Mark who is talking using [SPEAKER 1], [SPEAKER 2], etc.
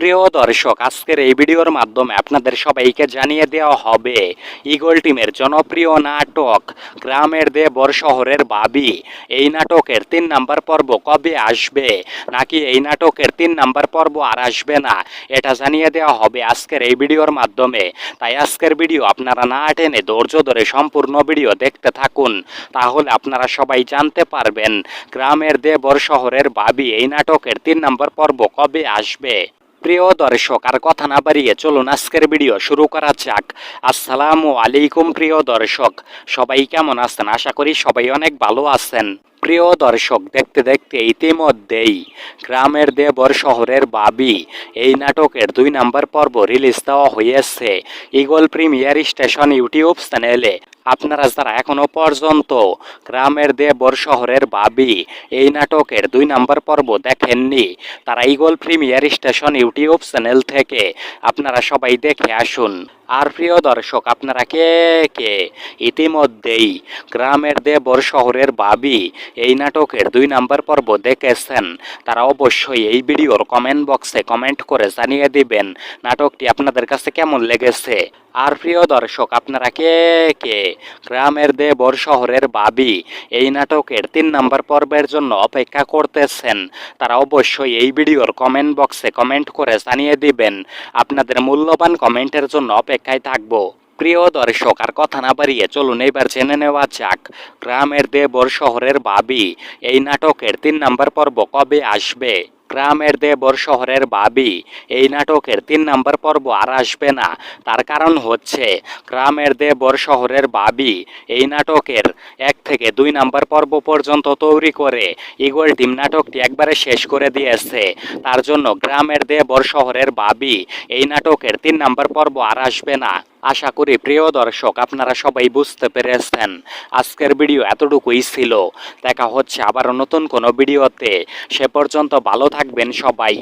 [SPEAKER 1] প্রিয় দর্শক, আজকের এই ভিডিওর মাধ্যমে আপনাদের সবাইকে জানিয়ে দেওয়া হবে ইগল টিমের জনপ্রিয় নাটক গ্রামের দেবর শহরের বাবি। এই নাটকের তিন নাম্বার পর্ব কবে আসবে? নাকি এই নাটকের তিন নাম্বার পর্ব আর আসবে না? এটা জানিয়ে দেওয়া হবে আজকের এই ভিডিওর মাধ্যমে। তাই আজকের ভিডিও আপনারা না টেনে ধৈর্য ধরে সম্পূর্ণ ভিডিও দেখতে থাকুন। তাহলে আপনারা সবাই জানতে পারবেন, গ্রামের দেবর শহরের বাবি এই নাটকের তিন নম্বর পর্ব কবে আসবে? প্রিয় দর্শক, আর কথা না বাড়িয়ে চলুন আজকের ভিডিও শুরু করা যাক। আসসালামু আলাইকুম প্রিয় দর্শক, সবাই কেমন আছেন? আশা করি সবাই অনেক ভালো আছেন। প্রিয় দর্শক, দেখতে দেখতে ইতিমধ্যেই গ্রামের দেবর শহরের বাবি এই নাটকের দুই নাম্বার পর্ব রিলিজ দেওয়া হয়েছে। ইগল প্রিমিয়ার স্টেশন ইউটিউব চ্যানেলে আপনারা যারা এখনও পর্যন্ত গ্রামের দেবর শহরের বাবি এই নাটকের দুই নাম্বার পর্ব দেখেননি, তারা Eagle Premier Station YouTube channel থেকে আপনারা সবাই দেখে আসুন। আর প্রিয় দর্শক, আপনারা কে কে? ইতিমধ্যেই গ্রামের দেবর শহরের বাবি এই নাটকের দুই নাম্বার পর্ব দেখেছেন। তারা অবশ্যই এই ভিডিওর কমেন্ট বক্সে কমেন্ট করে জানিয়ে দিবেন নাটকটি আপনাদের কাছে কেমন লেগেছে। আর প্রিয় দর্শক, আপনারা কে কে? গ্রামের দেবর শহরের বাবি এই নাটকের তিন নাম্বার পর্বের জন্য অপেক্ষা করতেছেন। তারা অবশ্যই এই ভিডিওর কমেন্ট বক্সে কমেন্ট করে জানিয়ে দিবেন। আপনাদের মূল্যবান কমেন্টের জন্য অপেক্ষায় থাকব। প্রিয় দর্শক, আর কথা না বাড়িয়ে চলুন, এবার জেনে নেওয়া যাক গ্রামের দেবর শহরের বাবি। এই নাটকের তিন নাম্বার পর্ব কবে আসবে? গ্রামের দেবর শহরের বাবি। এই নাটকের তিন নাম্বার পর্ব আর আসবে না। তার কারণ হচ্ছে, গ্রামের দেবর শহরের বাবি এই নাটকের এক থেকে দুই নাম্বার পর্ব পর্যন্ত তৈরি করে ইগল টিম নাটকটি একবারে শেষ করে দিয়েছে। তার জন্য গ্রামের দেবর শহরের বাবি এই নাটকের তিন নাম্বার পর্ব আর আসবে না। আশা করি প্রিয় দর্শক, আপনারা সবাই বুঝতে পেরেছেন আজকের ভিডিও এতটুকুই ছিল। দেখা হচ্ছে আবার নতুন কোনো ভিডিওতে। সে পর্যন্ত ভালো থাকবেন সবাই।